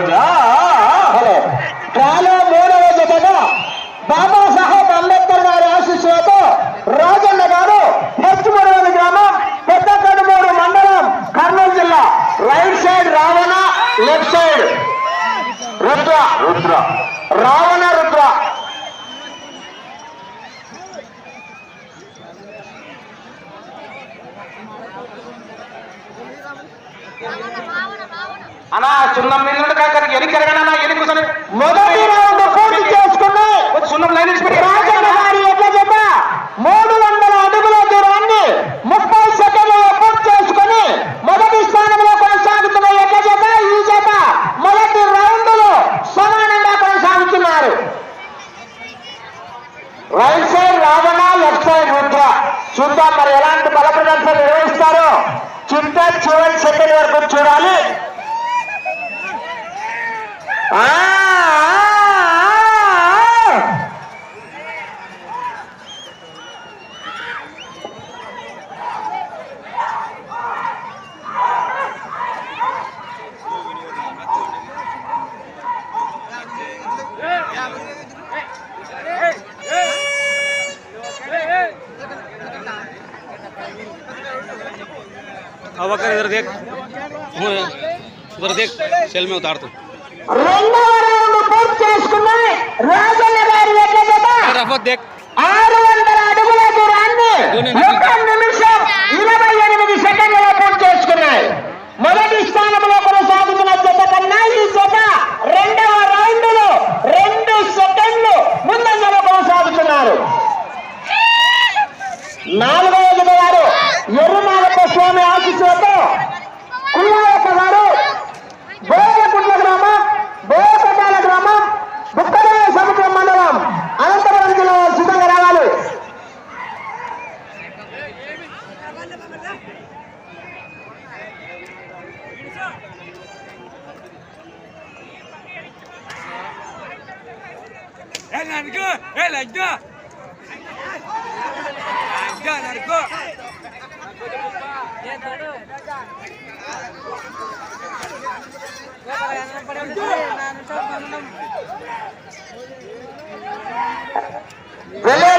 రోజా? Hello. డ్రాలో మూడవ జతగా బాబాసాహెబ్ అంబేద్కర్ గారి ఆశీస్సులతో రాజన్న గారు హెచ్చుమూడవని గ్రామం పెద్ద కడుమూరు మండలం కర్నూలు జిల్లా. Right side Ravana left side Rudra. Rudra. Ravana Rudra. అన్నా సున్నం మిల్లుడు కాకరికి ఎనికి ఎరగనా ఎనికి మొదటి రౌండ్ పూర్తి చేసుకున్నాయి సున్నం లైన్ ఇచ్చి పెట్టి. రాజన్న గారి యొక్క జత మూడు వందల అడుగుల దూరాన్ని ముప్పై సెకండ్లలో పూర్తి చేసుకుని మొదటి స్థానంలో కొనసాగుతున్న యొక్క జత ఈ జత మొదటి రౌండ్లో సమానంగా కొనసాగుతున్నారు. Right side Ravana left side Rudra. చూద్దాం మరి ఎలాంటి బల ప్రదర్శన నిర్వహిస్తారో. చిట్ట చివరి సెకండ్ వరకు చూడాలి. अब कर इधर देख वो है, उधर देख सेल में उतार तू రెండవ రౌండ్ పూర్తి చేసుకున్నాయి రాజన్న గారి యొక్క జత रफत देख ఆరు వందల అడుగుల దూరాన్ని ఒక నిమిషం ఇరవై ఎనిమిది సెకండ్లలో పూర్తి చేసుకున్నాయి మొదటి స్థానంలో కొనసాగుతున్న జత కన్నా ఈ జత రెండవ రౌండ్ లో రెండు సెకండ్లు ముందంజలో కొనసాగుతున్నారు నాలుగవ జత వారు ఎర్రనాగప్ప స్వామి ఆశీస్సులతో కుల్లాయప్ప గారు బోయకుంట్ల గ్రామం బోయకటాల గ్రామం బుక్కరాయ సముద్ర మండలం అనంతపురం జిల్లా సిద్ధంగా రావాలి Hey, let's go! Hey, let's go! వెళ్ళే